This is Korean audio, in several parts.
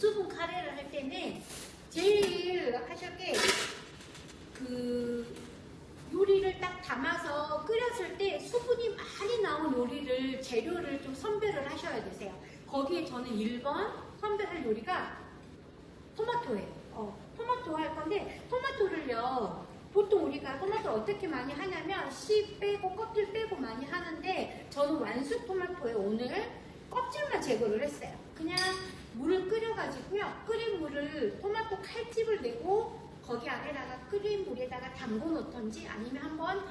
수분 카레를 할 때는 제일 하실 게 그 요리를 딱 담아서 끓였을 때 수분이 많이 나온 요리를 재료를 좀 선별을 하셔야 되세요. 거기에 저는 1번 선별할 요리가 토마토예요. 어, 토마토 할 건데 토마토를요. 보통 우리가 토마토 어떻게 많이 하냐면 씨 빼고 껍질 빼고 많이 하는데 저는 완숙 토마토에 오늘 껍질만 제거를 했어요. 그냥 물을 끓여가지고요. 끓인 물을 토마토 칼집을 내고 거기 안에다가 끓인 물에다가 담궈 놓던지 아니면 한번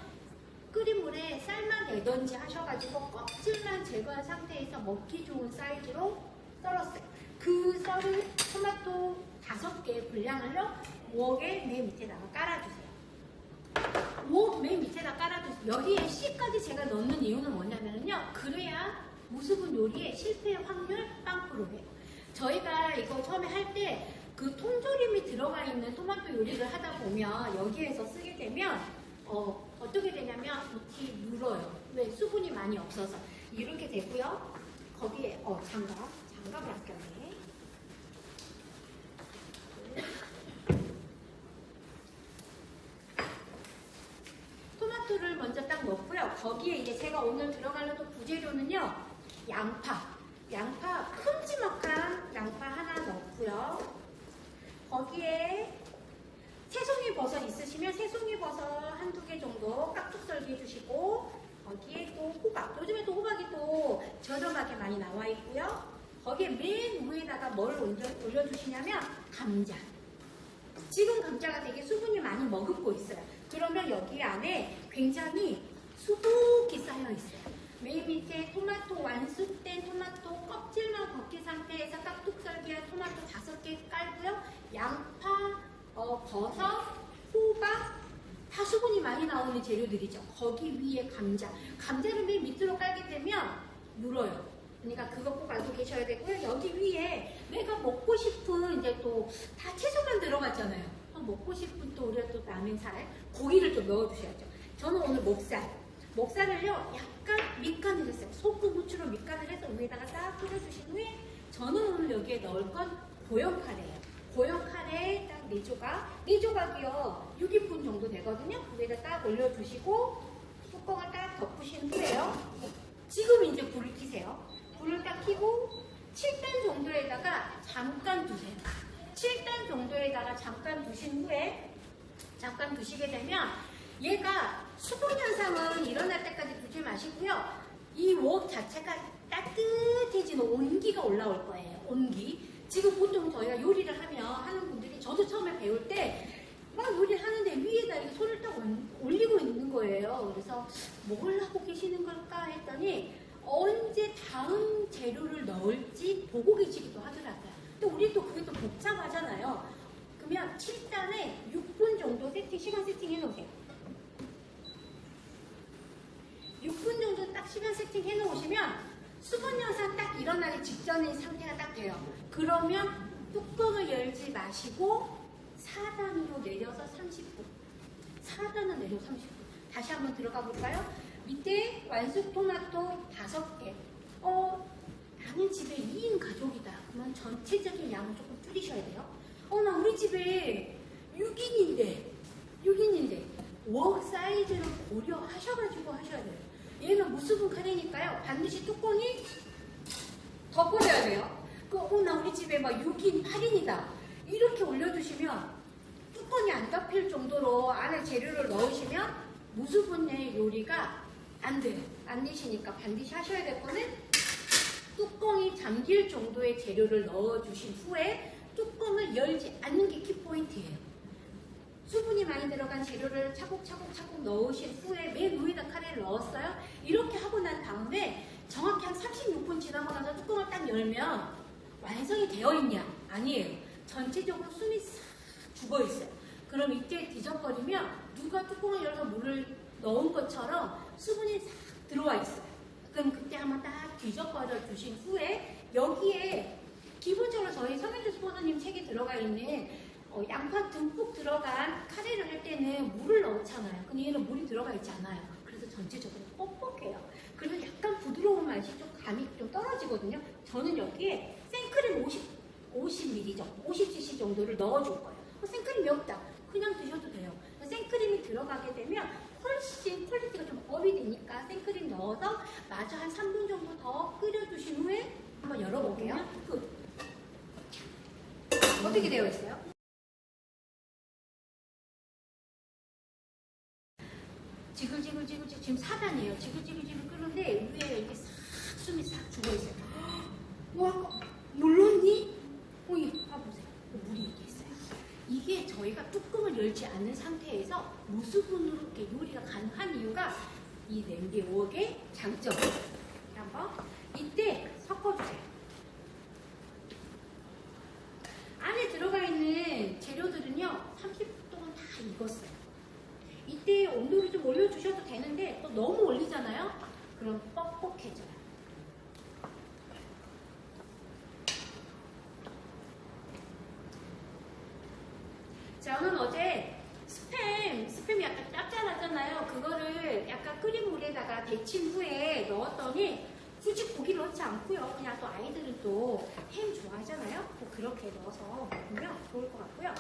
끓인 물에 삶아내던지 하셔가지고 껍질만 제거한 상태에서 먹기 좋은 사이즈로 썰었어요. 그 썰은 토마토 다섯 개 분량을요. 웍의 맨 밑에다가 깔아주세요. 웍맨 밑에다 깔아주세요. 여기에 씨까지 제가 넣는 이유는 뭐냐면요. 그래야 무수분 요리의 실패 확률 빵프로예요. 저희가 이거 처음에 할 때 그 통조림이 들어가 있는 토마토 요리를 하다 보면 여기에서 쓰게 되면 어, 어떻게 되냐면 이렇게 물어요. 왜? 수분이 많이 없어서. 이렇게 되고요. 거기에 어 장갑, 장갑을 아꼈네. 토마토를 먼저 딱 넣고요. 거기에 이제 제가 오늘 들어가는 또 부재료는요. 양파. 양파, 큼지막한 양파 하나 넣고요. 거기에 새송이 버섯 있으시면 새송이 버섯 한두 개 정도 깍둑 썰기 해주시고 거기에 또 호박. 요즘에 또 호박이 또 저렴하게 많이 나와 있고요. 거기에 맨 위에다가 뭘 올려, 올려주시냐면 감자. 지금 감자가 되게 수분이 많이 머금고 있어요. 그러면 여기 안에 굉장히 수북이 쌓여 있어요. 맨 밑에 토마토 완숙된 토마토 껍질만 벗긴 상태에서 깍둑 썰기한 토마토 다섯 개 깔고요. 양파, 어, 버섯, 호박 다 수분이 많이 나오는 재료들이죠. 거기 위에 감자. 감자를 맨 밑으로 깔게 되면 물어요. 그러니까 그거 꼭 알고 계셔야 되고요. 여기 위에 내가 먹고 싶은 이제 또 다 채소만 들어갔잖아요. 어, 먹고 싶은 또 우리가 또 라면살, 고기를 좀 넣어주셔야죠. 저는 오늘 목살. 목살을요, 약간 밑간을 했어요. 소금, 후추로 위에다가 딱 뿌려주신 후에 저는 오늘 여기에 넣을 건 고형 카레예요. 고형 카레 딱 4조각. 4조각이요, 6인분 정도 되거든요. 위에다 딱 올려주시고 뚜껑을 딱 덮으신 후에요. 지금 이제 불을 켜세요. 불을 딱 켜고 7단 정도에다가 잠깐 두세요. 7단 정도에다가 잠깐 두신 후에 잠깐 두시게 되면 얘가 수분 현상은 일어날 때까지 두지 마시고요. 이 웍 자체가 따뜻해지는 온기가 올라올 거예요. 온기. 지금 보통 저희가 요리를 하면 하는 분들이 저도 처음에 배울 때 막 요리를 하는데 위에다 이렇게 손을 딱 올- 올리고 있는 거예요. 그래서 뭘 하고 계시는 걸까 했더니 언제 다음 재료를 넣을지 보고 계시기도 하더라고요. 근데 우리 또 그게 또 복잡하잖아요. 그러면 7단에 6분 정도 세팅, 시간 세팅해 놓으세요. 6분 정도 딱 시간 세팅 해 놓으시면 수분 현상 딱 일어나기 직전의 상태가 딱 돼요. 그러면 뚜껑을 열지 마시고 4단으로 내려서 30분. 4단을 내려 30분. 다시 한번 들어가 볼까요? 밑에 완숙 토마토 5개. 어, 나는 집에 2인 가족이다. 그러면 전체적인 양을 조금 줄이셔야 돼요. 어, 나 우리 집에 6인인데, 6인인데, 웍 사이즈를 고려하셔가지고 하셔야 돼요. 얘는 무수분 카레니까요. 반드시 뚜껑이 덮어줘야 돼요. 그, 어, 나 우리 집에 막 6인, 8인이다. 이렇게 올려주시면 뚜껑이 안 덮일 정도로 안에 재료를 넣으시면 무수분의 요리가 안 돼요. 안 되시니까 반드시 하셔야 될 거는 뚜껑이 잠길 정도의 재료를 넣어주신 후에 뚜껑을 열지 않는 게 키포인트예요. 수분이 많이 들어간 재료를 차곡차곡 차곡 넣으신 후에 맨 위에다 카레를 넣었어요. 이렇게 하고 난 다음에 정확히 한 36분 지나고 나서 뚜껑을 딱 열면 완성이 되어 있냐? 아니에요. 전체적으로 숨이 싹 죽어 있어요. 그럼 이때 뒤적거리면 누가 뚜껑을 열어서 물을 넣은 것처럼 수분이 싹 들어와 있어요. 그럼 그때 한번 딱 뒤적거려 주신 후에 여기에 기본적으로 저희 성현주 스포더님 책에 들어가 있는 어, 양파 듬뿍 들어간 카레를 할 때는 물을 넣잖아요. 근데 얘는 물이 들어가 있지 않아요. 전체적으로 뻑뻑해요. 그래서 약간 부드러운 맛이 좀 감이 좀 떨어지거든요. 저는 여기에 생크림 50 50ml 정도, 50cc 정도를 넣어줄 거예요. 어, 생크림이 없다. 그냥 드셔도 돼요. 생크림이 들어가게 되면 훨씬 퀄리티가 좀 업이 되니까 생크림 넣어서 마저 한 3분 정도 더 끓여주신 후에 한번 열어볼게요. 그, 어떻게 되어 있어요? 지금 4단이에요. 지글지글지글 끓는데 위에 이렇게 싹 숨이 싹 죽어 있어요. 와, 물렀니? 어, 이 봐보세요. 물이 이렇게 있어요. 이게 저희가 뚜껑을 열지 않는 상태에서 무수분으로 이렇게 요리가 가능한 이유가 이 냄비 웍의 장점이에요. 한번 이때 섞어주세요. 안에 들어가 있는 재료들은요 30분 동안 다 익었어요. 이때 온도를 좀 올려주셔도 되는데 또 너무 올리잖아요. 그럼 뻑뻑해져요. 저는 어제 스팸, 스팸이 약간 짭짤하잖아요. 그거를 약간 끓인 물에다가 데친 후에 넣었더니 굳이 고기 넣지 않고요. 그냥 또 아이들은 또 햄 좋아하잖아요. 또 그렇게 넣어서 먹으면 좋을 것 같고요.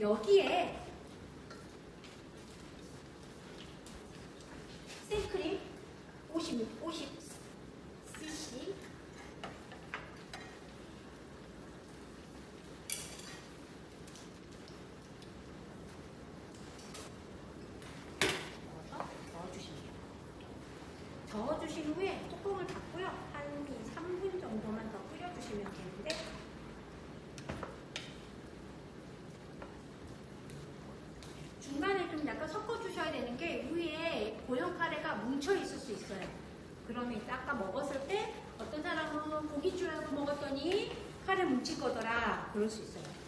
여기에 생크림 50, 50cc 넣어서 저어주시면 돼요. 저어주신 후에 뚜껑을 닫고요. 한 3분 정도만 더 끓여주시면 되는데 중간에 좀 약간 섞어주셔야 되는 게 위에 고형 카레가 뭉쳐 있을 수 있어요. 그러면 아까 먹었을 때 어떤 사람은 고기 줄 알고 먹었더니 카레 뭉칠 거더라. 그럴 수 있어요.